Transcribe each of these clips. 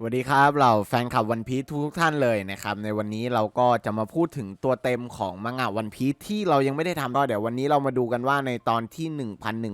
สวัสดีครับเราแฟนคลับวันพีททุกท่านเลยนะครับในวันนี้เราก็จะมาพูดถึงตัวเต็มของมังงะวันพีทที่เรายังไม่ได้ทำก็เดี๋ยววันนี้เรามาดูกันว่าในตอนที่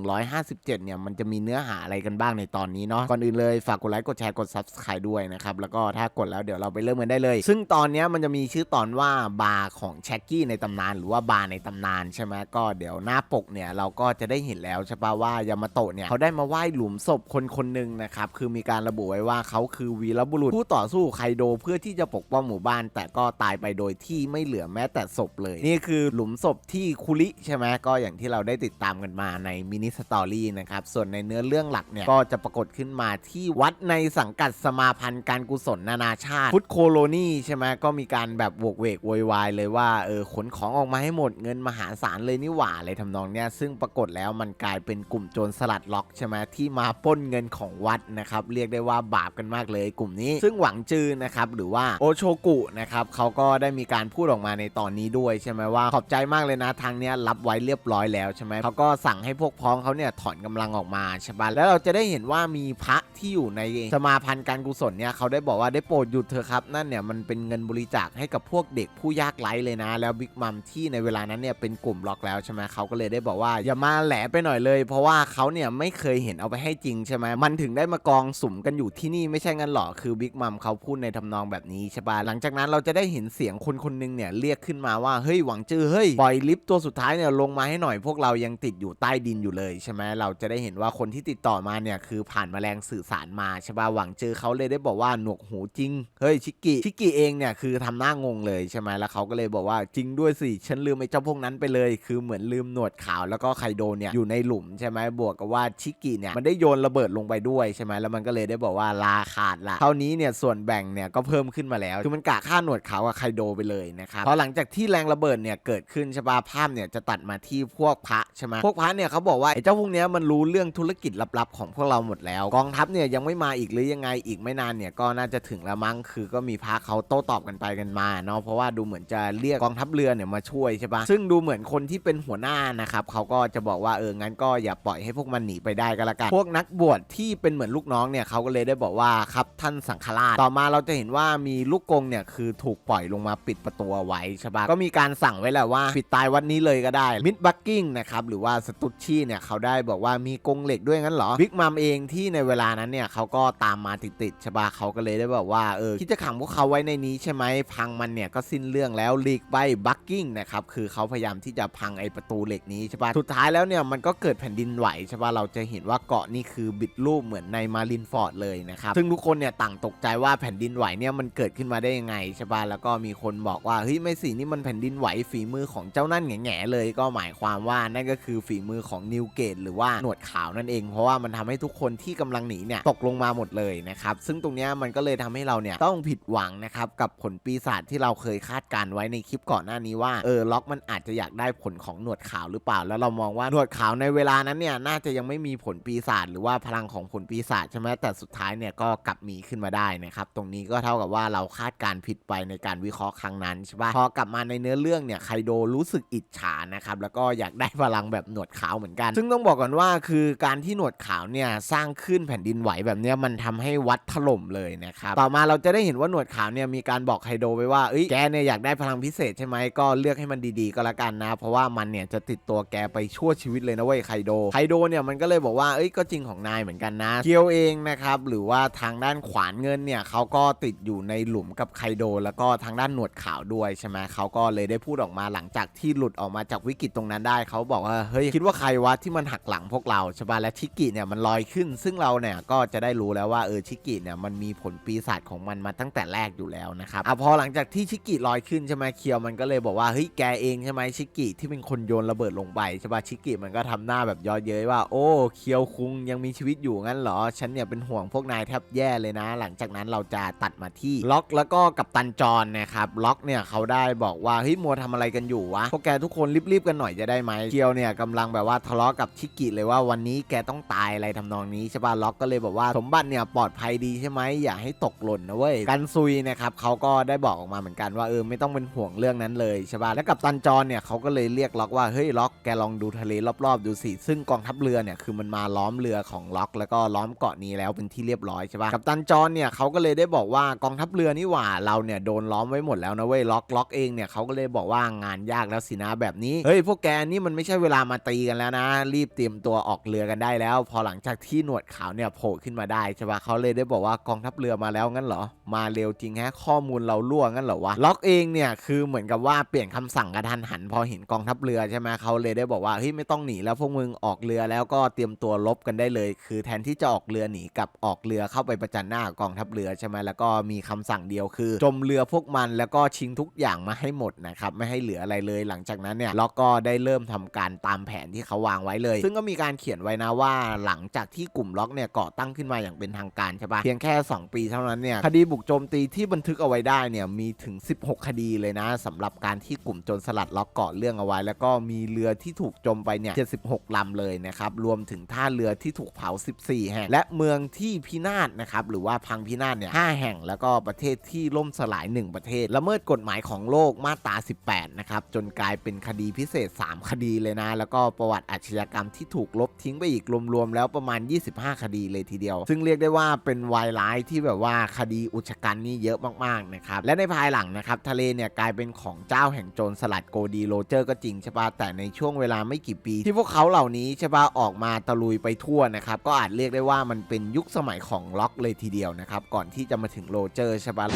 1157 เนี่ยมันจะมีเนื้อหาอะไรกันบ้างในตอนนี้เนาะก่อนอื่นเลยฝากกดไลค์กดแชร์กด Subscribe ด้วยนะครับแล้วก็ถ้ากดแล้วเดี๋ยวเราไปเริ่มกันได้เลย ซึ่งตอนนี้มันจะมีชื่อตอนว่าบาร์ของแช็กกี้ในตำนานหรือว่าบาร์ในตำนานใช่ไหมก็เดี๋ยวหน้าปกเนี่ยเราก็จะได้เห็นแล้วใช่ปะว่ายามาโตะเนี่ยเขาได้มาไหว้หลุมศพคนคนหนึ่งนะครับคือมีการระบุไว้ว่าเขาคือวีรบุรุษผู้ต่อสู้ไคโดเพื่อที่จะปกป้องหมู่บ้าน แต่ก็ตายไปโดยที่ไม่เหลือแม้แต่ศพเลย นี่คือหลุมศพที่คุริใช่ไหมก็อย่างที่เราได้ติดตามกันมาในมินิสตอรี่นะครับส่วนในเนื้อเรื่องหลักเนี่ยก็จะปรากฏขึ้นมาที่วัดในสังกัดสมาพันธ์การกุศลนานาชาติฟุตโคโลนีใช่ไหมก็มีการแบบโวกเวกโวยวายเลยว่าเออขนของออกมาให้หมดเงินมหาศาลเลยนี่หว่าอะไรทำนองเนี้ยซึ่งปรากฏแล้วมันกลายเป็นกลุ่มโจรสลัดล็อกใช่ไหมที่มาป้นเงินของวัดนะครับเรียกได้ว่าบาปกันมากเลยกลุ่มนี้ ซึ่งหวังจือนะครับหรือว่าโอโชกุนะครับเขาก็ได้มีการพูดออกมาในตอนนี้ด้วยใช่ไหมว่าขอบใจมากเลยนะทางเนี้ยรับไว้เรียบร้อยแล้วใช่ไหมเขาก็สั่งให้พวกพ้องเขาเนี่ยถอนกำลังออกมาใช่ปะแล้วเราจะได้เห็นว่ามีพระที่อยู่ในสมาพันธ์การกุศลเนี่ยเขาได้บอกว่าได้โปรดหยุดเถอะครับนั่นเนี่ยมันเป็นเงินบริจาคให้กับพวกเด็กผู้ยากไร้เลยนะ แล้วบิ๊กมัมที่ในเวลานั้นเนี่ยเป็นกลุ่มล็อกแล้วใช่ไหมเขาก็เลยได้บอกว่าอย่ามาแหลไปหน่อยเลย เพราะว่าเขาเนี่ยไม่เคยเห็นเอาไปให้จริงใช่ไหมมันถึงได้มากองสุมกันอยู่ที่นี่ไม่ใช่งั้นหรอคือบิ๊กมัมเขาพูดในทำนองแบบนี้ใช่ปะหลังจากนั้นเราจะได้เห็นเสียงคนคนหนึงเนี่ยเรียกขึ้นมาว่าเฮ้ยหวังจือเฮ้ยปล่อยลิฟต์ตัวสุดท้ายเนี่ยลงมาให้หน่อยพวกเรายังติดอยู่ใต้ดินอยู่เลยใช่ไหมเราจะได้เห็นว่าคนที่ติดต่อมาเนี่ยคือผ่านแมลงสื่อสารมาใช่ปะหวังจือเขาเลยได้บอกว่าหนวกหูจริงเฮ้ยชิกกี้ชิกกี้เองเนี่ยคือทำหน้างงเลยใช่ไหมแล้วเขาก็เลยบอกว่าจริงด้วยสิฉันลืมไอ้เจ้าพวกนั้นไปเลย คือเหมือนลืมหนวดขาวแล้วก็ไคโดเนี่ยอยู่ในหลุมใช่ไหมบวกกับว่าชิกกี้เนี่ยมันได้โยนระเบิดลงไปด้วยใช่ไหมแล้วมันก็เลยได้บอกว่าลาขาดละเท่านี้เนี่ยส่วนแบ่งเนี่ยก็เพิ่มขึ้นมาแล้ว คือมันกะค่าหนวดเขาวกับไคโดไปเลยนะครับพอหลังจากที่แรงระเบิดเนี่ยเกิดขึ้นใช่ปะภาพเนี่ยจะตัดมาที่พวกพระใช่ไหมพวกพระเนี่ยเขาบอกว่าไอ้เจ้าพวกเนี้ยมันรู้เรื่องธุรกิจลับๆของพวกเราหมดแล้ว กองทัพเนี่ยยังไม่มาอีกหรือยังไงอีกไม่นานเนี่ยก็น่าจะถึงแล้วมั้งคือก็มีพระเขาโต้ตอบกันไปกันมาเนาะเพราะว่าดูเหมือนจะเรียกกองทัพเรือเนี่ยมาช่วยใช่ปะซึ่งดูเหมือนคนที่เป็นหัวหน้านะครับเขาก็จะบอกว่าเอองั้นก็อย่าปล่อยให้พวกมันหนีไปได้ก็แล้วกันพวกนักบวชที่เป็นเหมือนลูกน้องเนี่ยเขาก็เลยได้บอกว่าครับท่านสังฆราช ต่อมาเราจะเห็นว่ามีลูกกงเนี่ยคือถูกปล่อยลงมาปิดประตูไว้ใช่ปะก็มีการสั่งไว้แหละว่าปิดตายวันนี้เลยก็ได้มิดบักกิ้งนะครับหรือว่าสตุชชี่เนี่ยเขาได้บอกว่ามีกงเหล็กด้วยงั้นเหรอบิ๊กมัมเองที่ในเวลานั้นเนี่ยเขาก็ตามมาติดๆใช่ปะเขาก็เลยได้บอกว่าเออคิดจะขังพวกเขาไว้ในนี้ใช่ไหมพังมันเนี่ยก็สิ้นเรื่องแล้วลีกไปบักกิ้งนะครับคือเขาพยายามที่จะพังไอประตูเหล็กนี้ใช่ปะสุดท้ายแล้วเนี่ยมันก็เกิดแผ่นดินไหวใช่ปะเราจะเห็นว่าเกาะนี่คือบิดรูปเหมือนในมารินฟอร์ดเลยนะครับซึ่งทุกคนเนี่ยต่างตกใจว่าแผ่นดินไหวเนี่ยมันเกิดขึ้นมาได้ยังไงใช่ปะแล้วก็มีคนบอกว่าเฮ้ยไม่สินี่มันแผ่นดินไหวฝีมือของเจ้านั่นแง่ๆเลยก็หมายความว่านั่นก็คือฝีมือของนิวเกตหรือว่าหนวดขาวนั่นเอง เพราะว่ามันทำให้ทุกคนที่กำลังหนีเนี่ยตกลงมาหมดเลยนะครับซึ่งตรงเนี้ยมันก็เลยทำให้เราเนี่ยต้องผิดหวังนะครับกับผลปีศาจที่เราเคยคาดการไว้ในคลิปก่อนหน้านี้ว่าเออล็อกมันอาจจะอยากได้ผลของหนวดขาวหรือเปล่า แล้วเรามองว่าหนวดขาวในเวลานั้นเนี่ยน่าจะยังไม่มีผลปีศาจหรือว่าพลังของผลปีศาจใช่ไหมแต่สุดท้ายเนี่ยก็กลับมีขึ้นมาได้นะครับ ตรงนี้ก็เท่ากับว่าเราคาดการผิดไปในการวิเคราะห์ครั้งนั้นใช่ปะพอกลับมาในเนื้อเรื่องเนี่ยไคโดรู้สึกอิจฉานะครับแล้วก็อยากได้พลังแบบหนวดขาวเหมือนกัน ซึ่งต้องบอกก่อนว่าคือการที่หนวดขาวเนี่ยสร้างขึ้นแผ่นดินไหวแบบเนี้ยมันทำให้วัดถล่มเลยนะครับต่อมาเราจะได้เห็นว่าหนวดขาวเนี่ยมีการบอกไคโดไปว่าเอ้ยแกเนี่ยอยากได้พลังพิเศษใช่ไหมก็เลือกให้มันดีๆ ก็แล้วกันนะ เพราะว่ามันเนี่ยจะติดตัวแกไปชั่วชีวิตเลยนะเว้ยไคโดไคโดเนี่ยมันก็เลยบอกว่าเอ้ยก็จริงของนายเหมือนกันนะเกียวเองนะครับหรือว่าทางด้านขขวานเงินเนี่ยเขาก็ติดอยู่ในหลุมกับไคโด แล้วก็ทางด้านหนวดขาวด้วยใช่ไหมเขาก็เลยได้พูดออกมาหลังจากที่หลุดออกมาจากวิกฤตตรงนั้นได้เขาบอกว่าเฮ้ยคิดว่าใครวะที่มันหักหลังพวกเราใช่ปะและชิกิเนี่ยมันลอยขึ้น ซึ่งเราเนี่ยก็จะได้รู้แล้วว่าเออชิกิเนี่ยมันมีผลปีศาจของมันมาตั้งแต่แรกอยู่แล้วนะครับอะพอหลังจากที่ชิกิลอยขึ้นใช่ไหมเคียวมันก็เลยบอกว่าเฮ้ยแกเองใช่ไหมชิกิที่เป็นคนโยนระเบิดลงไปใช่ปะชิกิมันก็ทำหน้าแบบย้อเย้ยว่าโอ้เคียวคุงยังมีชีวิตอยู่งั้นเหรอฉันเนี่ยเป็นห่วงพวกนายแทบแย่เลยนะหลังจากนั้นเราจะตัดมาที่ล็อกแล้วก็กับตันจรนนะครับล็อกเนี่ยเขาได้บอกว่าเฮ้ยมัวทำอะไรกันอยู่วะพวกแกทุกคนรีบๆกันหน่อยจะได้ไหมเคียวเนี่ยกำลังแบบว่าทะเลาะกับชิกิเลยว่าวันนี้แกต้องตายอะไรทำนองนี้ใช่ป่ะล็อกก็เลยบอกว่าสมบัติเนี่ยปลอดภัยดีใช่ไหมอย่าให้ตกหล่นนะเว้ยกันซุยนะครับเขาก็ได้บอกออกมาเหมือนกันว่าเออไม่ต้องเป็นห่วงเรื่องนั้นเลยใช่ปะแล้วกับตันจรเนี่ยเขาก็เลยเรียกล็อกว่าเฮ้ยล็อกแกลองดูทะเลรอบๆดูสิซึ่งกองทัพเรือเนี่ยคือมันมาล้อมเรือของล็อก แล้วก็ล้อมเกาะนี้แล้วเป็นที่เรียบร้อยใช่ป่ะกับตันจอนเนี่ยเขาก็เลยได้บอกว่ากองทัพเรือนี่หว่าเราเนี่ยโดนล้อมไว้หมดแล้วนะเว้ยล็อกล็อกเองเนี่ยเขาก็เลยบอกว่างานยากแล้วสินะแบบนี้เฮ้ยพวกแกนี่มันไม่ใช่เวลามาตีกันแล้วนะ รีบเตรียมตัวออกเรือกันได้แล้ว พอหลังจากที่หนวดขาวเนี่ยโผล่ขึ้นมาได้ใช่ปะเขาเลยได้บอกว่ากองทัพเรือมาแล้วงั้นเหรอมาเร็วจริงแฮะข้อมูลเราล่วงงั้นเหรอวะล็อกเองเนี่ยคือเหมือนกับว่าเปลี่ยนคำสั่งกระทันหัน พอเห็นกองทัพเรือใช่ไหมเขาเลยได้บอกว่าเฮ้ยไม่ต้องหนีแล้วพวกมึงออกเรือแล้วก็เตรียมตัวลบกันได้เลย คือแทนที่จะออกเรือหนีกับออกเรือเข้าไปประจันหน้ากองทัพเรือใช่ไหมแล้วก็มีคำสั่งเดียวคือ จมเรือพวกมันแล้วก็ชิงทุกอย่างมาให้หมดนะครับไม่ให้เหลืออะไรเลยหลังจากนั้นเนี่ยล็อกก็ได้เริ่มทำการตามแผนที่เขาวางไว้เลย ซึ่งก็มีการเขียนไว้นะว่าหลังจากที่กลุ่มล็อกเนี่ยก่อตั้งขึ้นมาอย่างเป็นทางการใช่ปะเพียงแค่ 2 ปีเท่านั้นเนี่ยคดีบุกโจมตีที่บันทึกเอาไว้ได้เนี่ยมีถึง 16 คดีเลยนะสำหรับการที่กลุ่มโจรสลัดล็อกเกาะเรื่องเอาไว้ แล้วก็มีเรือที่ถูกจมไปเนี่ย76ลำเลยนะครับรวมถึงท่าเรือที่ถูกเผา 14แห่งและเมืองที่พินาศนะครับหรือว่าพังพินาศเนี่ย5แห่งแล้วก็ประเทศที่ล่มสลาย 1 ประเทศละเมิดกฎหมายของโลกมาตรา 18 นะครับ จนกลายเป็นคดีพิเศษ 3 คดีเลยนะ แล้วก็ประวัติอาชญากรรมที่ถูกลบทิ้งไปอีกรวมๆแล้วประมาณ 25 คดีเลยทีเดียว ซึ่งเรียกได้ว่าเป็นวายร้ายที่แบบว่าคดีอุกชะกันนี่เยอะมากๆนะครับ และในภายหลังนะครับทะเลเนี่ยกลายเป็นของเจ้าแห่งโจรสลัดโกดีโรเจอร์ก็จริงใช่ปะแต่ในช่วงเวลาไม่กี่ปี ที่พวกเขาเหล่านี้ใช่ปะออกมาตะลุยไปทั่วนะครับก็อาจเรียกได้ว่ามันเป็นยุคสมัยของล็อกเลยทีเดียวียวนะครับ ก่อนที่จะมาถึงโรเจอร์ใช่ปะ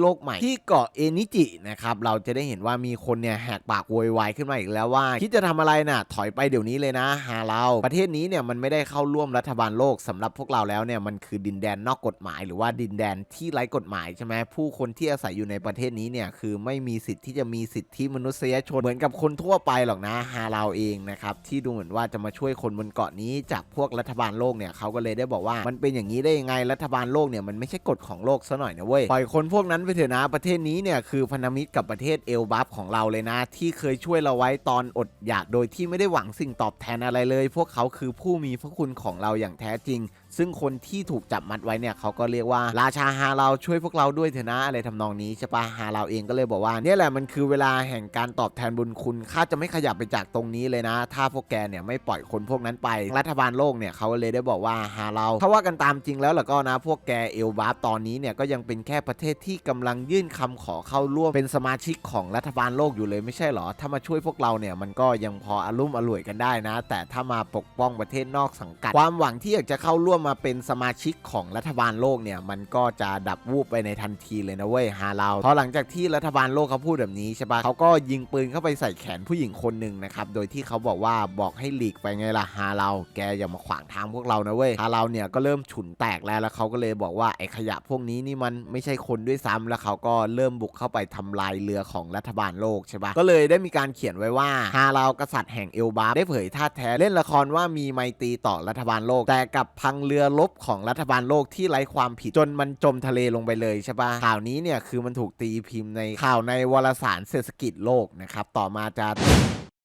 โลกใหม่ที่เกาะเอนิจินะครับเราจะได้เห็นว่ามีคนเนี่ยแหกปากโวยวายขึ้นมาอีกแล้วว่าคิดจะทำอะไรน่ะถอยไปเดี๋ยวนี้เลยนะฮาเราประเทศนี้เนี่ยมันไม่ได้เข้าร่วมรัฐบาลโลกสำหรับพวกเราแล้วเนี่ยมันคือดินแดนนอกกฎหมาย หรือว่าดินแดนที่ไร้กฎหมายใช่ไหมผู้คนที่อาศัยอยู่ในประเทศนี้เนี่ยคือไม่มีสิทธิ์ที่จะมีสิทธิมนุษยชนเหมือนกับคนทั่วไปหรอกนะฮาเราเองนะครับที่ดูเหมือนว่าจะมาช่วยคนบนเกาะนี้ จากพวกรัฐบาลโลกเนี่ยเขาก็เลยได้บอกว่ามันเป็นอย่างนี้ได้ยังไงรัฐบาลโลกเนี่ยมันไม่ใช่กฎของโลกซะหน่อยนะเว้ยปล่อยคนพวกนั้นไปเถอะนะประเทศนี้เนี่ยคือพันธมิตรกับประเทศเอลบัฟของเราเลยนะ ที่เคยช่วยเราไว้ตอนอดอยากโดยที่ไม่ได้หวังสิ่งตอบแทนอะไรเลย พวกเขาคือผู้มีพระคุณของเราอย่างแท้จริง ซึ่งคนที่ถูกจับมัดไว้เนี่ยเขาก็เรียกว่าราชาฮาเราช่วยพวกเราด้วยเถอะนะอะไรทำนองนี้ใช่ปะฮาเราเองก็เลยบอกว่าเนี่ยแหละมันคือเวลาแห่งการตอบแทนบุญคุณข้าจะไม่ขยับไปจากตรงนี้เลยนะ ถ้าพวกแกเนี่ยไม่ปล่อยคนพวกนั้นไป รัฐบาลโลกเนี่ยเขาเลยได้บอกว่าฮาเราถ้าว่ากันตามจริงแล้วล่ะก็นะ พวกแกเอลบาฟตอนนี้เนี่ยก็ยังเป็นแค่ประเทศที่กำลังยื่นคำขอเข้าร่วมเป็นสมาชิกของรัฐบาลโลกอยู่เลยไม่ใช่หรอ ถ้ามาช่วยพวกเราเนี่ยมันก็ยังพออารมุ่มอร่วยกันได้นะ แต่ถ้ามาปกป้องประเทศนอกสังกัด ความหวังที่อยากจะเข้าร่วมมาเป็นสมาชิกของรัฐบาลโลกเนี่ยมันก็จะดับวูบไปในทันทีเลยนะเว้ยฮาเราพอหลังจากที่รัฐบาลโลกเขาพูดแบบนี้ใช่ปะเขาก็ยิงปืนเข้าไปใส่แขนผู้หญิงคนหนึ่งนะครับโดยที่เขาบอกว่าบอกให้หลีกไปไงล่ะฮาเราแกอย่ามาขวางทางพวกเรานะเว้ยฮาเราเนี่ยก็เริ่มฉุนแตกแล้วแล้วเขาก็เลยบอกว่าไอ้ขยะพวกนี้นี่มันไม่ใช่คนด้วยซ้ำแล้วเขาก็เริ่มบุกเข้าไปทำลายเรือของรัฐบาลโลกใช่ปะก็เลยได้มีการเขียนไว้ว่าฮาเรากษัตริย์แห่งเอลบาได้เผยท่าแท้เล่นละครว่ามีไมตรีต่อรัฐบาลโลกแต่กับพังเรือลบของรัฐบาลโลกที่ไร้ความผิดจนมันจมทะเลลงไปเลยใช่ปะข่าวนี้เนี่ยคือมันถูกตีพิมพ์ในข่าวในวารสารเศรษฐกิจโลกนะครับต่อมาจะ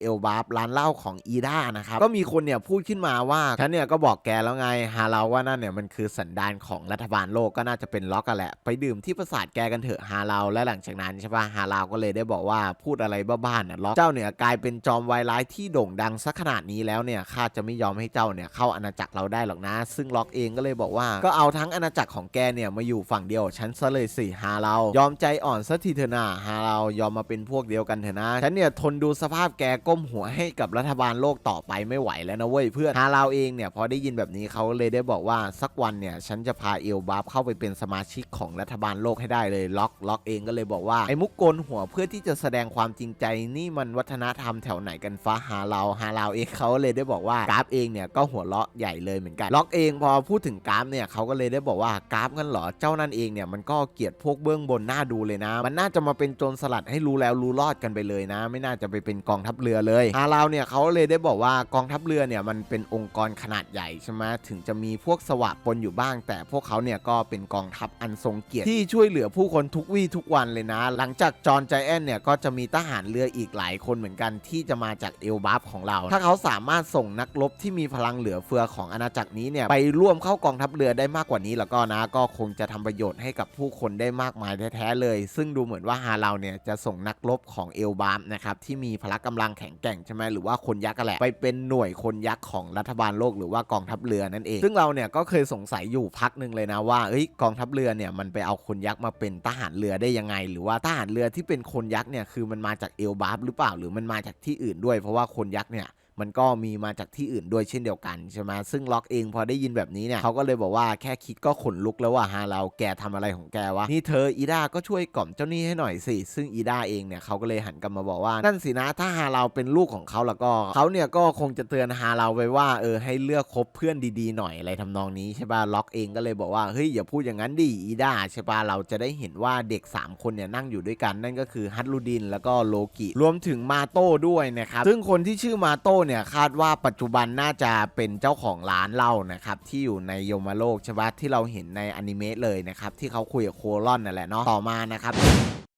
เอลบาฟร้านเหล้าของอีด้านะครับก็มีคนเนี่ยพูดขึ้นมาว่าฉันเนี่ยก็บอกแกแล้วไงฮาเราว่านั่นเนี่ยมันคือสันดานของรัฐบาลโลกก็น่าจะเป็นล็อกกันแหละ ไปดื่มที่ปราสาทแกกันเถอะฮาเราและหลังจากนั้นใช่ปะฮาเราก็เลยได้บอกว่าพูดอะไรบ้าๆน่ะล็อกเจ้าเนี่ยกลายเป็นจอมวายร้ายที่โด่งดังสักขนาดนี้แล้วเนี่ยข้าจะไม่ยอมให้เจ้าเนี่ยเข้าอาณาจักรเราได้หรอกนะ ซึ่งล็อกเองก็เลยบอกว่าก็เอาทั้งอาณาจักรของแกเนี่ยมาอยู่ฝั่งเดียวฉันซะเลยสิฮาเรายอมใจอ่อนซะทีเถอะนะฮาเรายอมมาเป็นพวกเดียวกันเถอะนะฉันเนี่ยทนดูสภาพแกก้มหัวให้กับรัฐบาลโลกต่อไปไม่ไหวแล้วนะเว้ยเพื่อนฮาเราเองเนี่ยพอได้ยินแบบนี้เขาเลยได้บอกว่าสักวันเนี่ยฉันจะพาเอลบัฟเข้าไปเป็นสมาชิกของรัฐบาลโลกให้ได้เลยล็อกล็อกเองก็เลยบอกว่าไอ้มุกโกนหัวเพื่อที่จะแสดงความจริงใจนี่มันวัฒนธรรมแถวไหนกันฟ้าฮาเราฮาเราเองเขาเลยได้บอกว่ากราฟเองเนี่ยก็หัวเราะใหญ่เลยเหมือนกันล็อกเองพอพูดถึงกราฟเนี่ยเขาก็เลยได้บอกว่ากราฟกันเหรอเจ้านั่นเองเนี่ยมันก็เกลียดพวกเบื้องบนหน้าดูเลยนะ มันน่าจะมาเป็นโจรสลัดให้รู้แล้วรู้รอดกันไปเลยนะ ไม่น่าจะไปเป็นกองทัพเรือเลยฮาเราเนี่ยเขาเลยได้บอกว่ากองทัพเรือเนี่ยมันเป็นองค์กรขนาดใหญ่ใช่ไหมถึงจะมีพวกสวะปนอยู่บ้าง แต่พวกเขาเนี่ยก็เป็นกองทัพอันทรงเกียรติที่ช่วยเหลือผู้คนทุกวี่ทุกวันเลยนะ หลังจากจอห์นใจแอนเนี่ยก็จะมีทหารเรืออีกหลายคนเหมือนกันที่จะมาจากเอลบัฟของเรา ถ้าเขาสามารถส่งนักรบที่มีพลังเหลือเฟือของอาณาจักรนี้เนี่ยไปร่วมเข้ากองทัพเรือได้มากกว่านี้แล้วก็นะก็คงจะทำประโยชน์ให้กับผู้คนได้มากมายแท้ๆเลย ซึ่งดูเหมือนว่าฮาเราเนี่ยจะส่งนักรบของเอลบัฟนะครับที่มีพละกำลังแข็งข็งแกร่งใช่ไหมหรือว่าคนยักษ์กันแหละไปเป็นหน่วยคนยักษ์ของรัฐบาลโลกหรือว่ากองทัพเรือนั่นเอง ซึ่งเราเนี่ยก็เคยสงสัยอยู่พักหนึ่งเลยนะว่าเอ้ยกองทัพเรือเนี่ยมันไปเอาคนยักษ์มาเป็นทหารเรือได้ยังไง หรือว่าทหารเรือที่เป็นคนยักษ์เนี่ยคือมันมาจากเอลบาฟหรือเปล่าหรือมันมาจากที่อื่นด้วย เพราะว่าคนยักษ์เนี่ย มันก็มีมาจากที่อื่นด้วยเช่นเดียวกันใช่ไหมซึ่งล็อกเองพอได้ยินแบบนี้เนี่ยเขาก็เลยบอกว่าแค่คิดก็ขนลุกแล้วว่าฮาเราแกทำอะไรของแกวะนี่เธออีดาก็ช่วยกล่อมเจ้าหนี้ให้หน่อยสิ ซึ่งอีดาเองเนี่ยเขาก็เลยหันกลับมาบอกว่านั่นสินะถ้าฮาเราเป็นลูกของเขาแล้วก็เขาเนี่ยก็คงจะเตือนฮาเราไว้ว่าเออให้เลือกคบเพื่อนดีๆหน่อยอะไรทำนองนี้ใช่ป่ะล็อกเองก็เลยบอกว่าเฮ้ยอย่าพูดอย่างนั้นดิอีดาใช่ป่ะเราจะได้เห็นว่าเด็ก 3 คนเนี่ยนั่งอยู่ด้วยกันนั่นก็คือฮัตลูดิน แล้วก็โลกิรวมถึงมาโต้ด้วยนะครับซึ่งคนที่ชื่อมาโต้เนี่ยคาดว่าปัจจุบันน่าจะเป็นเจ้าของร้านเหล้านะครับที่อยู่ในโยมาโลกใช่ปะที่เราเห็นในอนิเมะเลยนะครับที่เขาคุยกับโคลอนนั่นแหละเนาะต่อมานะครับ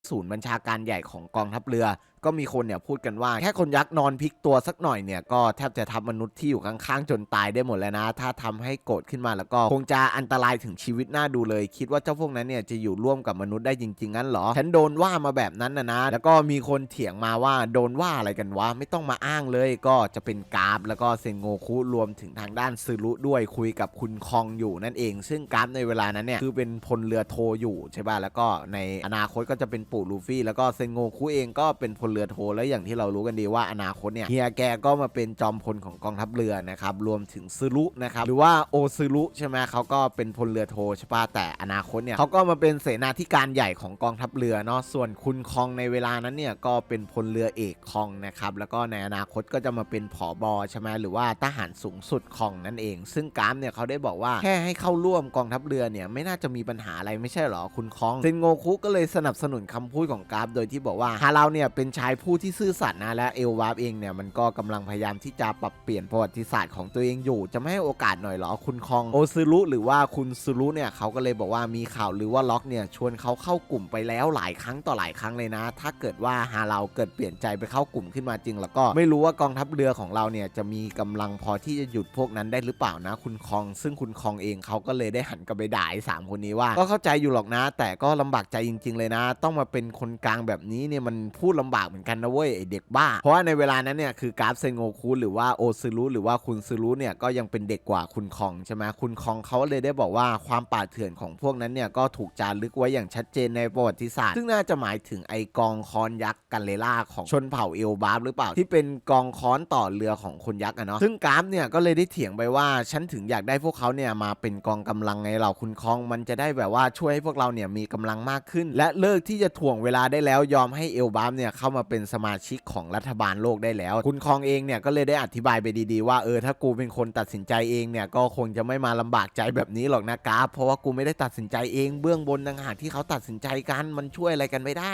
ศูนย์บัญชาการใหญ่ของกองทัพเรือ ก็มีคนเนี่ยพูดกันว่าแค่คนยักษ์นอนพลิกตัวสักหน่อยเนี่ยก็แทบจะทับมนุษย์ที่อยู่ข้างๆจนตายได้หมดแล้วนะ ถ้าทำให้โกรธขึ้นมาแล้วก็คงจะอันตรายถึงชีวิตน่าดูเลย คิดว่าเจ้าพวกนั้นเนี่ยจะอยู่ร่วมกับมนุษย์ได้จริงๆงั้นเหรอฉันโดนว่ามาแบบนั้นนะนะ แล้วก็มีคนเถียงมาว่าโดนว่าอะไรกันวะไม่ต้องมาอ้างเลยก็จะเป็นกราฟแล้วก็เซนโงคุรวมถึงทางด้านซึรุด้วยคุยกับคุณคองอยู่นั่นเอง ซึ่งกราฟในเวลานั้นเนี่ยคือเป็นพลเรือโทอยู่ใช่ป่ะแล้วก็ในอนาคตก็จะเป็นปู่ลูฟี่ แล้วก็เซนโงคุเองก็เป็นพลเรือโทแล้วอย่างที่เรารู้กันดีว่าอนาคตเนี่ยเฮียแกก็มาเป็นจอมพลของกองทัพเรือนะครับรวมถึงซึรุนะครับหรือว่าโอซึรุใช่ไหมเขาก็เป็นพลเรือโทใช่ปะแต่อนาคตเนี่ยเขาก็มาเป็นเสนาธิการใหญ่ของกองทัพเรือเนาะส่วนคุณคองในเวลานั้นเนี่ยก็เป็นพลเรือเอกคองนะครับแล้วก็ในอนาคตก็จะมาเป็นผอบอใช่ไหมหรือว่าทหารสูงสุดของนั่นเอง ซึ่งกรามเนี่ยเขาได้บอกว่าแค่ให้เข้าร่วมกองทัพเรือเนี่ยไม่น่าจะมีปัญหาอะไรไม่ใช่หรอคุณคองเซนโงคุก็เลยสนับสนุนคำพูดของกราฟโดยที่บอกว่าฮาเราเนี่ยเป็นชชายผู้ที่ซื่อสัตย์นะและเอลวาฟเองเนี่ยมันก็กำลังพยายามที่จะปรับเปลี่ยนประวัติศาสตร์ของตัวเองอยู่ จะไม่ให้โอกาสหน่อยเหรอคุณคองโอซึรุหรือว่าคุณซึรุเนี่ยเขาก็เลยบอกว่ามีข่าวหรือว่าล็อกเนี่ยชวนเขาเข้ากลุ่มไปแล้วหลายครั้งต่อหลายครั้งเลยนะ ถ้าเกิดว่าฮาเราเกิดเปลี่ยนใจไปเข้ากลุ่มขึ้นมาจริง แล้วก็ไม่รู้ว่ากองทัพเรือของเราเนี่ยจะมีกำลังพอที่จะหยุดพวกนั้นได้หรือเปล่านะ คุณคอง ซึ่งคุณคองเองเขาก็เลยได้หันกลับไปด่าไอ้สามคนนี้ว่า ก็เข้าใจอยู่หรอกนะ แต่ก็ลำบากใจจริง ๆ เลยนะ ต้องมาเป็นคนกลางแบบนี้เนี่ยมันพูดลำบากเหมือนกันนะเว้ยไอเด็กบ้า เพราะว่าในเวลานั้นเนี่ยคือกราฟเซนโงคุหรือว่าโอซึรุหรือว่าคุณซึรุเนี่ยก็ยังเป็นเด็กกว่าคุณคองใช่ไหมคุณคองเขาเลยได้บอกว่าความป่าเถื่อนของพวกนั้นเนี่ยก็ถูกจารึกไว้อย่างชัดเจนในประวัติศาสตร์ ซึ่งน่าจะหมายถึงไอกองคอนยักษ์กันเลล่าของชนเผ่าเอลบาฟหรือเปล่าที่เป็นกองค้อนต่อเรือของคนยักษ์อะเนาะซึ่งกราฟเนี่ยก็เลยได้เถียงไปว่าฉันถึงอยากได้พวกเขาเนี่ยมาเป็นกองกำลังไงเราคุณคองมันจะได้แบบว่าช่วยให้พวกเราเนี่ยมีกำลังมากขึ้น และเลิกที่จะถ่วงเวลาได้แล้วยอมให้เอลบาฟเนี่ยเข้ามาาเป็นสมาชิกของรัฐบาลโลกได้แล้ว คุณคองเองเนี่ยก็เลยได้อธิบายไปดีๆว่าเออถ้ากูเป็นคนตัดสินใจเองเนี่ยก็คงจะไม่มาลำบากใจแบบนี้หรอกนะกราฟเพราะว่ากูไม่ได้ตัดสินใจเองเบื้องบนต่างหากที่เขาตัดสินใจกันมันช่วยอะไรกันไม่ได้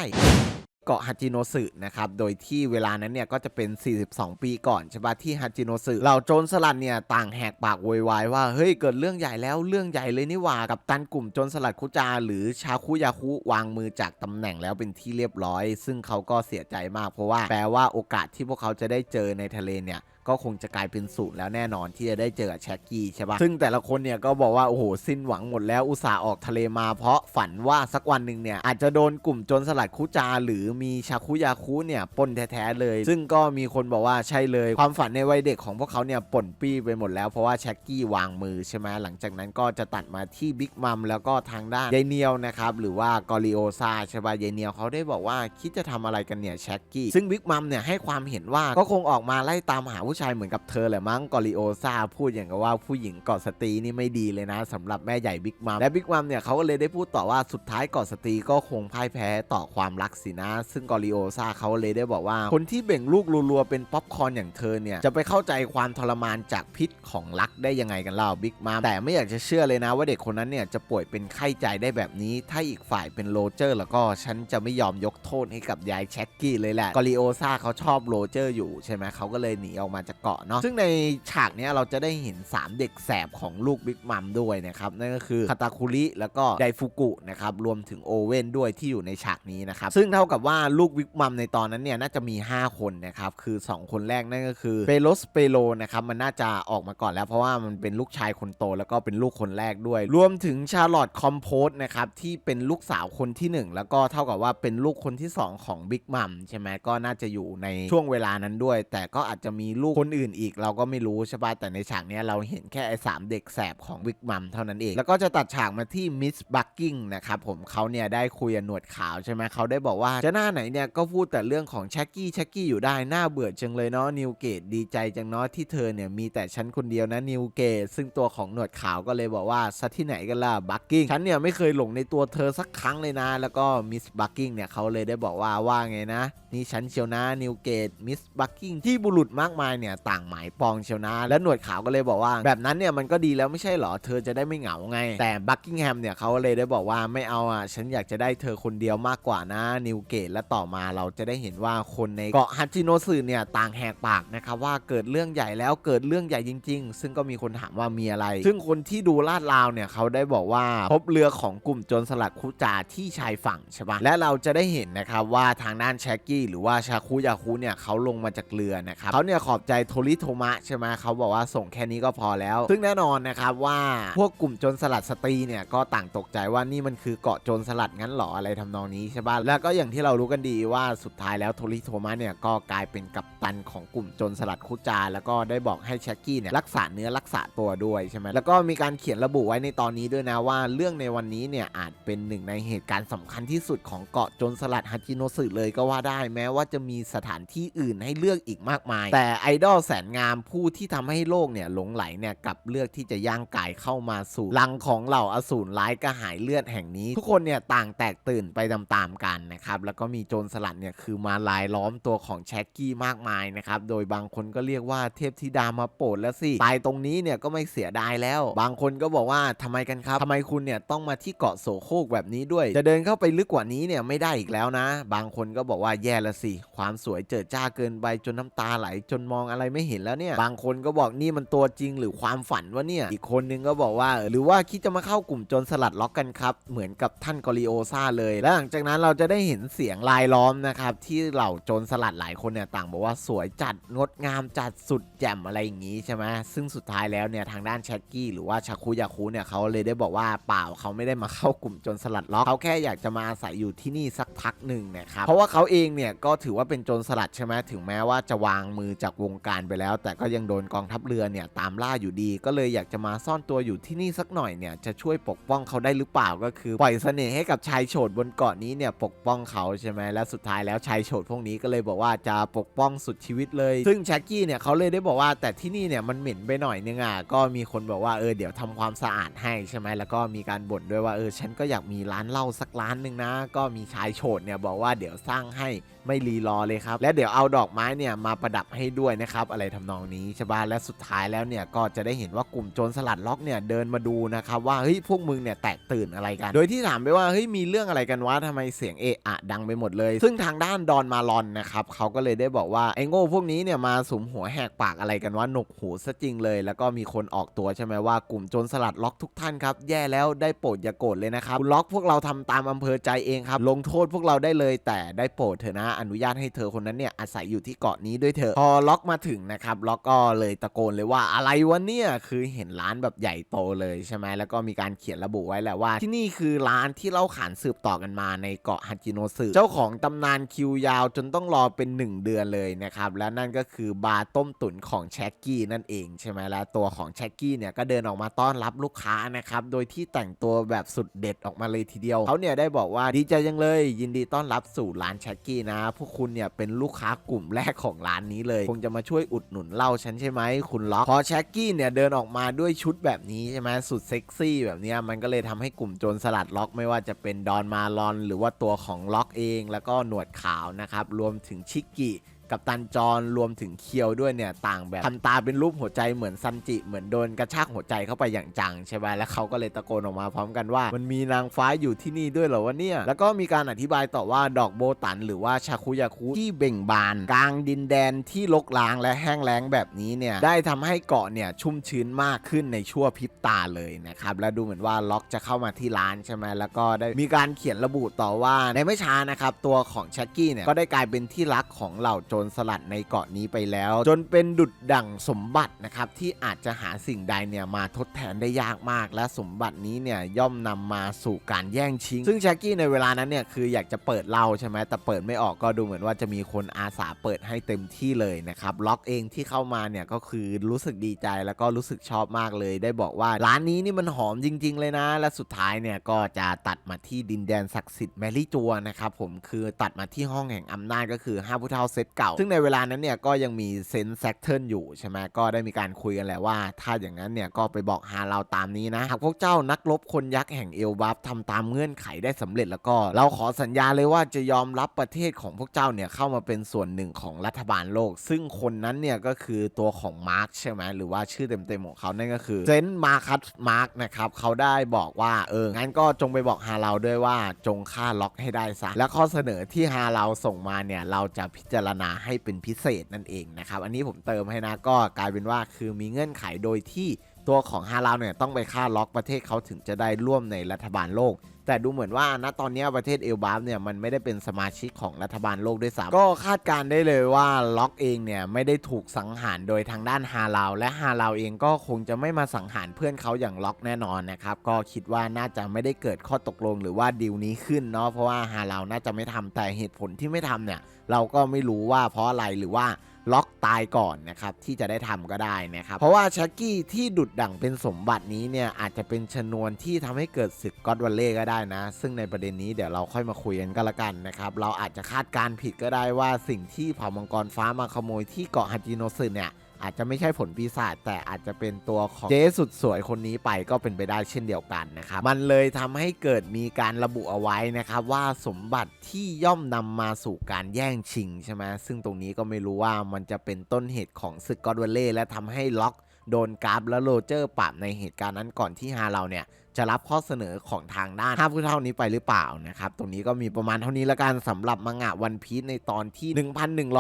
เกาะฮาจิโนสึนะครับ โดยที่เวลานั้นเนี่ยก็จะเป็น 42 ปีก่อนใช่ปะที่ฮาจิโนสึเหล่าโจรสลัดเนี่ยต่างแหกปากโวยวายว่า เฮ้ย เกิดเรื่องใหญ่แล้วเรื่องใหญ่เลยนี่หว่า กับตันกลุ่มโจรสลัดคุจา หรือชาคุยาคุวางมือจากตำแหน่งแล้วเป็นที่เรียบร้อย ซึ่งเขาก็เสียใจมากเพราะว่าแปลว่าโอกาสที่พวกเขาจะได้เจอในทะเลเนี่ย ก็คงจะกลายเป็นศูนย์แล้วแน่นอนที่จะได้เจอกับแช็กกี้ใช่ปะซึ่งแต่ละคนเนี่ยก็บอกว่า โอ้โห สิ้นหวังหมดแล้วอุตส่าห์ออกทะเลมาเพราะฝันว่าสักวันหนึ่งเนี่ย อาจจะโดนกลุ่มโจรสลัดคุจา หรือมีชาคุยาคุเนี่ยปล้นแท้ๆเลย ซึ่งก็มีคนบอกว่าใช่เลย ความฝันในวัยเด็กของพวกเขาเนี่ยป่นปี้ไปหมดแล้วเพราะว่าแช็กกี้วางมือใช่ไหมหลังจากนั้นก็จะตัดมาที่บิ๊กมัมแล้วก็ทางด้านยายเนียวนะครับหรือว่ากอริโอซาใช่ปะยายเนียวเขาได้บอกว่าคิดจะทำอะไรกันเนี่ยแช็กกี้ซึ่งบิ๊กมัมเนี่ยให้ความเห็นว่าก็คงออกมาไล่ตามหาผู้ชายเหมือนกับเธอแหละมั้งกอริโอซาพูดอย่างกับว่าผู้หญิงเกาะสตรีนี่ไม่ดีเลยนะสำหรับแม่ใหญ่บิ๊กมัมและบิ๊กมัมเนี่ยเขาก็เลยได้พูดต่อว่าสุดท้ายเกาะสตรีก็คงพ่ายแพ้ต่อความรักสินะ ซึ่งกอริโอซาเขาเลยได้บอกว่า คนที่เบ่งลูกรัวๆเป็นป๊อปคอร์นอย่างเธอเนี่ยจะไปเข้าใจความทรมานจากพิษของรักได้ยังไงกันเล่าบิ๊กมัมแต่ไม่อยากจะเชื่อเลยนะ ว่าเด็กคนนั้นเนี่ยจะป่วยเป็นไข้ใจได้แบบนี้ ถ้าอีกฝ่ายเป็นโรเจอร์ แล้วก็ฉันจะไม่ยอมยกโทษให้กับยายแช็กกี้เลยแหละกอริโอซาเขาชอบโรเจอร์อยู่ใช่ไหมเขาก็เลยหนีออกมาจากเกาะเนาะซึ่งในฉากเนี้ยเราจะได้เห็น 3 เด็กแสบของลูกบิ๊กมัมด้วยนะครับนั่นก็คือคาตาคุริแล้วก็ไดฟุกุนะครับรวมถึงโอเว่นด้วยที่อยู่ในฉากนี้นะครับซึ่งเท่ากับว่าลูกบิ๊กมัมในตอนนั้นเนี่ยน่าจะมี 5 คนนะครับคือ 2 คนแรกนั่นก็คือเปโลสเปโลนะครับมันน่าจะออกมาก่อนแล้วเพราะว่ามันเป็นลูกชายคนโต แล้วก็เป็นลูกคนแรกด้วย รวมถึงชาร์ลอตคอมโพสนะครับที่เป็นลูกสาวคนที่ 1 แล้วก็เท่ากับว่าเป็นลูกคนที่ 2 ของบิ๊กมัมใช่ไหมก็น่าจะอยู่ในช่วงเวลานั้นด้วย แต่ก็อาจจะมีลูกคนอื่นอีกเราก็ไม่รู้ใช่ปะแต่ในฉากนี้เราเห็นแค่ไอ้สามเด็กแสบของบิ๊กมัมเท่านั้นเอง แล้วก็จะตัดฉากมาที่มิสบักกิ้งนะครับผมเขาเนี่ยได้คุยกับหนวดขาวใช่ไหมเขาได้บอกว่าจะหน้าไหนเนี่ยก็พูดแต่เรื่องของแชกกี้แชกกี้อยู่ได้หน่าเบื่อจังเลยเนาะนิวเกตดีใจจังเนาะที่เธอเนี่ยมีแต่ฉันคนเดียวนะนิวเกตซึ่งตัวของหนวดขาวก็เลยบอกว่าสัที่ไหนกันล่ะบักกิ้งฉันเนี่ยไม่เคยหลงในตัวเธอสักครั้งเลยนะ แล้วก็มิสบักกิ้งเนี่ยเขาเลยได้บอกว่าว่าไงนะ นี่ฉันเชียวนะนิวเกตมิสบักกิ้งที่บุรุษมากมายเนี่ยต่างหมายปองเชียวนะ และหนวดขาวก็เลยบอกว่า แบบนั้นเนี่ยมันก็ดีแล้วไม่ใช่เหรอเธอจะได้ไม่เหงาไง แต่บักกิงแฮมเนี่ยเขาเลยได้บอกว่าไม่เอาอะฉันอยากจะได้เธอคนเดียวมากกว่านะนิวเกตและต่อมาเราจะได้เห็นว่าคนในเกาะฮัจิโนสึเนี่ยต่างแหกปากนะครับว่าเกิดเรื่องใหญ่แล้วเกิดเรื่องใหญ่จริง ๆ ซึ่งก็มีคนถามว่ามีอะไร ซึ่งคนที่ดูลาดราวเนี่ยเขาได้บอกว่าพบเรือของกลุ่มโจรสลัดคุจาที่ชายฝั่งใช่ปะและเราจะได้เห็นนะครับว่าทางด้านแชกกี้หรือว่าชาคุยาคุเนี่ยเขาลงมาจากเรือนะครับเขาเนี่ยขอบใจโทริโทมะใช่ไหมเขาบอกว่าส่งแค่นี้ก็พอแล้ว ซึ่งแน่นอนนะครับว่าพวกกลุ่มโจรสลัดสตรีเนี่ยก็ต่างตกใจว่านี่มันคือเกาะโจรสลัดงั้นหรออะไรทำนองนี้ใช่ปะแล้วก็อย่างที่เรารู้กันดีว่าสุดท้ายแล้วโทริโทมะเนี่ยก็กลายเป็นกัปตันของกลุ่มโจรสลัดคุจา แล้วก็ได้บอกให้แชกกี้เนี่ยรักษาเนื้อรักษาตัวด้วยใช่ไหมแล้วก็มีการเขียนระบุไว้ในตอนนี้ด้วยนะว่าเรื่องในวันนี้เนี่ยอาจเป็นหนึ่งในเหตุการณ์สำคัญที่สุดของเกาะโจรสลัดฮัจิโนสึเลยก็ว่าได้แม้ว่าจะมีสถานที่อื่นให้เลือกอีกมากมาย แต่ไอดอลแสนงามผู้ที่ทำให้โลกเนี่ยหลงไหลเนี่ยกลับเลือกที่จะย่างกายเข้ามาสู่ลังของเหล่าอสูรร้ายกระหายเลือดแห่งนี้ ทุกคนเนี่ยต่างแตกตื่นไปตามๆกันนะครับแล้วก็มีโจรสลัดเนี่ยคือมาลายล้อมตัวของแช็กกี้มากมายนะครับโดยบางคนก็เรียกว่าเทพธิดามาโปรดแล้วสิตายตรงนี้เนี่ยก็ไม่เสียดายแล้ว บางคนก็บอกว่าทำไมกันครับทำไมคุณเนี่ยต้องมาที่เกาะโสโครกแบบนี้ด้วย จะเดินเข้าไปลึกกว่านี้เนี่ยไม่ได้อีกแล้วนะ บางคนก็บอกว่าแย่ละสิ ความสวยเจิดจ้าเกินไปจนน้ำตาไหลจนมองอะไรไม่เห็นแล้วเนี่ย บางคนก็บอกนี่มันตัวจริงหรือความฝันวะเนี่ย อีกคนนึงก็บอกว่า หรือว่าคิดจะมาเข้ากลุ่มจรสลัดล็อกกันครับ เหมือนกับท่านกอริโอซาเลย และหลังจากนั้นเราจะได้เห็นเสียงลายล้อมนะครับที่เหล่าโจรสลัดหลายคนเนี่ยต่างบอกว่าสวยจัดงดงามจัดสุดแจ่มอะไรอย่างนี้ใช่ไหมซึ่งสุดท้ายแล้วเนี่ยทางด้านแชกกี้หรือว่าชาคุยาคุเนี่ยเขาเลยได้บอกว่าเปล่าเขาไม่ได้มาเข้ากลุ่มจรสลัดล็อกเขาแค่อยากจะมาอาศัยอยู่ที่นี่สักพักหนึ่งนะครับเพราะว่าเขาเองเนี่ยก็ถือว่าเป็นโจรสลัดใช่ไหมถึงแม้ว่าจะวางมือจากวงการไปแล้ว แต่ก็ยังโดนกองทัพเรือเนี่ยตามล่าอยู่ดี ก็เลยอยากจะมาซ่อนตัวอยู่ที่นี่สักหน่อยเนี่ยจะช่วยปกป้องเขาได้หรือเปล่าก็คือ ปล่อยเสน่ห์ให้กับชายโฉดบนเกาะนี้เนี่ยปกป้องเขาใช่ไหมและสุดท้ายแล้วชายโฉดพวกนี้ก็เลยบอกว่าจะปกป้องสุดชีวิตเลย ซึ่งแช็กกี้เนี่ยเขาเลยได้บอกว่าแต่ที่นี่เนี่ยมันเหม็นไปหน่อยนึงอะก็มีคนบอกว่าเออเดี๋ยวทำความสะอาดให้ใช่ไหมแล้วก็มีการบ่นด้วยว่าเออฉันก็อยากมีร้านเหล้าสักร้านหนึ่งนะ ก็มีชายโฉดเนี่ยบอกว่าเดี๋ยวสร้างให้ ไม่รีรอเลยครับ และเดี๋ยวเอาดอกไม้เนี่ยมาประดับให้ด้วยนะครับอะไรทำนองนี้ใช่ปะและสุดท้ายแล้วเนี่ยก็จะได้เห็นว่ากลุ่มโจรสลัดล็อกเนี่ยเดินมาดูนะครับว่าเฮ้ยพวกมึงเนี่ยแตกตื่นอะไรกัน โดยที่ถามไปว่าเฮ้ยมีเรื่องอะไรกันวะทำไมเสียงเอะอะดังไปหมดเลย ซึ่งทางด้านดอนมาลอนนะครับเขาก็เลยได้บอกว่าไอ้โง่พวกนี้เนี่ยมาสุมหัวแหกปากอะไรกันวะหนกหูซะจริงเลย แล้วก็มีคนออกตัวใช่ไหมว่ากลุ่มโจรสลัดล็อกทุกท่านครับแย่แล้วได้โปรดอย่าโกรธเลยนะครับล็อกพวกเราทำตามอำเภอใจเองครับลงโทษพวกเราได้เลยแต่ได้โปรดเถอะนะอนุญาตให้เธอคนนั้นเนี่ยอาศัยอยู่ที่เกาะนี้ด้วยเถอะพอล็อกมาถึงนะครับล็อกก็เลยตะโกนเลยว่าอะไรวะเนี่ยคือเห็นร้านแบบใหญ่โตเลยใช่ไหมแล้วก็มีการเขียนระบุไว้แหละว่า ที่นี่คือร้านที่เล่าขานสืบต่อกันมาในเกาะฮัจิโนสึเจ้าของตำนานคิวยาวจนต้องรอเป็น 1 เดือนเลยนะครับและนั่นก็คือบาร์ต้มตุ๋นของแช็กกี้นั่นเองใช่ไหมแล้วตัวของแช็กกี้เนี่ยก็เดินออกมาต้อนรับลูกค้านะครับโดยที่แต่งตัวแบบสุดเด็ดออกมาเลยทีเดียวเขาเนี่ยได้บอกว่าดีใจจังเลย ยินดีต้อนรับสู่ร้านแช็กกี้นะพวกคุณเนี่ยเป็นลูกค้ากลุ่มแรกของร้านนี้เลย คงจะมาช่วยอุดหนุนเล่าฉันใช่ไหมคุณล็อกพอแช็กกี้เนี่ยเดินออกมาด้วยชุดแบบนี้ใช่ไหมสุดเซ็กซี่แบบนี้มันก็เลยทำให้กลุ่มโจรสลัดล็อกไม่ว่าจะเป็นดอนมาลอน หรือว่าตัวของล็อกเอง แล้วก็หนวดขาวนะครับรวมถึงชิกกี้ กับตันจอนรวมถึงเคียวด้วยเนี่ยต่างแบบทำตาเป็นรูปหัวใจเหมือนซันจิเหมือนโดนกระชากหัวใจเข้าไปอย่างจังใช่ไหมแล้วเขาก็เลยตะโกนออกมาพร้อมกันว่า มันมีนางฟ้าอยู่ที่นี่ด้วยเหรอวะเนี่ยแล้วก็มีการอธิบายต่อว่าดอกโบตัน หรือว่าชาคุยาคุที่เบ่งบาน กลางดินแดนที่รกร้างและแห้งแล้งแบบนี้เนี่ยได้ทำให้เกาะเนี่ยชุ่มชื้นมากขึ้นในชั่วพริบตาเลยนะครับและดูเหมือนว่าล็อกจะเข้ามาที่ร้านใช่ไหมแล้วก็ได้มีการเขียนระบุต่อว่าในไม่ช้านะครับตัวของแช็กกี้เนี่ยก็ได้กลายเป็นที่รักของเหล่าโจรสลัดในเกาะนี้ไปแล้ว จนเป็นดุดดั่งสมบัตินะครับที่อาจจะหาสิ่งใดเนี่ยมาทดแทนได้ยากมาก และสมบัตินี้เนี่ยย่อมนำมาสู่การแย่งชิง ซึ่งแช็กกี้ในเวลานั้นเนี่ยคืออยากจะเปิดเล้าใช่ไหมแต่เปิดไม่ออกก็ดูเหมือนว่าจะมีคนอาสาเปิดให้เต็มที่เลยนะครับล็อกเองที่เข้ามาเนี่ยก็คือรู้สึกดีใจแล้วก็รู้สึกชอบมากเลย ได้บอกว่าร้านนี้นี่มันหอมจริง ๆ เลยนะ และสุดท้ายเนี่ยก็จะตัดมาที่ดินแดนศักดิ์สิทธิ์แมรี่จัวนะครับผมคือตัดมาที่ห้องแห่งอำนาจก็คือห้าผู้เฒ่าเซตเก่า ซึ่งในเวลานั้นเนี่ยก็ยังมีเซนแซคเทิลอยู่ใช่ไหมก็ได้มีการคุยกันแหละว่า ถ้าอย่างนั้นเนี่ยก็ไปบอกฮาเราตามนี้นะ หากพวกเจ้านักรบคนยักษ์แห่งเอลบัฟทำตามเงื่อนไขได้สำเร็จแล้วก็ เราขอสัญญาเลยว่าจะยอมรับประเทศของพวกเจ้าเนี่ยเข้ามาเป็นส่วนหนึ่งของรัฐบาลโลก ซึ่งคนนั้นเนี่ยก็คือตัวของมาร์คใช่ไหมหรือว่าชื่อเต็มๆของเขานั่นก็คือเซนมาคัสมาร์คนะครับเขาได้บอกว่าเอองั้นก็จงไปบอกฮาเราด้วยว่าจงฆ่าล็อกให้ได้ซะและข้อเสนอที่ฮาเราส่งมาเนี่ยเราจะพิจารณาให้เป็นพิเศษนั่นเองนะครับ อันนี้ผมเติมให้นะก็กลายเป็นว่าคือมีเงื่อนไขโดยที่ ตัวของฮาเราเนี่ยต้องไปฆ่าล็อกประเทศเขาถึงจะได้ร่วมในรัฐบาลโลก แต่ดูเหมือนว่าณตอนนี้ประเทศเอลบาฟเนี่ยมันไม่ได้เป็นสมาชิกของรัฐบาลโลกด้วยซ้ำก็คาดการได้เลยว่าล็อกเองเนี่ยไม่ได้ถูกสังหารโดยทางด้านฮาลาว และฮาลาวเองก็คงจะไม่มาสังหารเพื่อนเขาอย่างล็อกแน่นอนนะครับก็คิดว่าน่าจะไม่ได้เกิดข้อตกลงหรือว่าดีลนี้ขึ้นเนาะเพราะว่าฮาลาวน่าจะไม่ทำแต่เหตุผลที่ไม่ทำเนี่ยเราก็ไม่รู้ว่าเพราะอะไรหรือว่า ล็อกตายก่อนนะครับที่จะได้ทำก็ได้นะครับ เพราะว่าชักกี้ที่ดุดดั่งเป็นสมบัตินี้เนี่ยอาจจะเป็นชนวนที่ทำให้เกิดศึกก็อดวันเล่ก็ได้นะ ซึ่งในประเด็นนี้เดี๋ยวเราค่อยมาคุยกันก็แล้วกันนะครับ เราอาจจะคาดการผิดก็ได้ว่าสิ่งที่เผ่ามังกรฟ้ามาขโมยที่เกาะฮัจิโนซึเนี่ย อาจจะไม่ใช่ผลปีศาจแต่อาจจะเป็นตัวของเจ๊สุดสวยคนนี้ไปก็เป็นไปได้เช่นเดียวกันนะครับมันเลยทำให้เกิดมีการระบุเอาไว้นะครับว่าสมบัติที่ย่อมนำมาสู่การแย่งชิงใช่ไหมซึ่งตรงนี้ก็ไม่รู้ว่ามันจะเป็นต้นเหตุของศึกกอดเวลเล่และทำให้ล็อกโดนกราฟและโรเจอร์ปรับในเหตุการณ์นั้นก่อนที่ฮาเราเนี่ย จะรับข้อเสนอของทางด้านห้าผู้เท่านี้ไปหรือเปล่านะครับ ตรงนี้ก็มีประมาณเท่านี้ละกันสำหรับมังงะวันพีชในตอนที่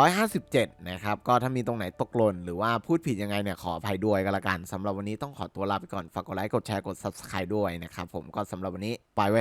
1157 นะครับ ก็ถ้ามีตรงไหนตกหล่นหรือว่าพูดผิดยังไงเนี่ยขออภัยด้วยก็แล้วกันสำหรับวันนี้ต้องขอตัวลาไปก่อนฝากกดไลค์กดแชร์กด Subscribe ด้วยนะครับผมก็สำหรับวันนี้ไปไว้